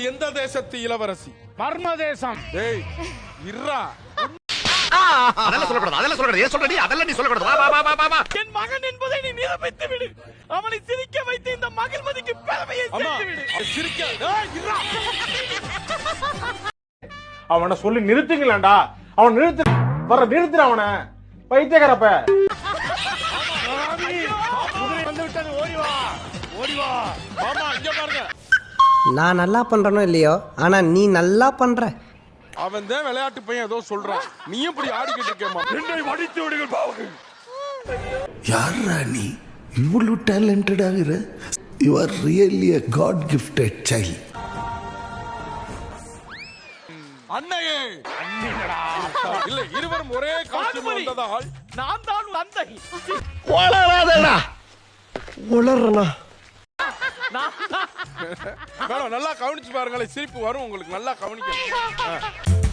நீங்கள் எந்த தேசத்து இளவரசி? மர்ம தேசம் டேய் இர்ரா. அதெல்லாம் சொல்லக்கூடாது அதெல்லாம் சொல்லக்கூடாது. ஏன் சொல்றடி? அதெல்லாம் நீ சொல்லக்கூடாது. வா வா வா வா வா என் மகன் என்பதை நீ நிரூபித்து விடு. அவனை சிரிக்க வைத்து இந்த மகிழ்மதிக்கு பெருமையை அம்மா சேர்த்து விடு. அவன் சிரிக்க டேய், இர்ரா. அவனை சொல்லி நிறுத்துங்களேன்டா. அவன் நிறுத்து வர நிறுத்துற அவனை. பைத்தியக்காரப்ப. குதிரை வந்து விட்டது ஓடி வா. ஓடி வா. மாமா இங்க பாருங்க. நான் நல்லா பண்றேனோ இல்லையோ? ஆனா நீ நல்லா பண்ற. அவன் தான் விளையாட்டு பையன் ஏதோ சொல்றான். நீயும் இப்படி ஆடிக்கிட்டு இருக்கேம்மா. என்னை வடித்து விடுங்கள் பாவு யாரா நீ? இவ்வளவு டேலண்டட் ஆகிற you are really a god gifted child அன்னையே. இல்ல இருவரும் ஒரே காஸ்டியூம். வந்ததால். நான் தான் தந்தை வளராதடா உளறனா. மேடம் நல்லா கவனிச்சு பாருங்களேன். சிரிப்பு வரும் உங்களுக்கு. நல்லா கவனிக்கணும்.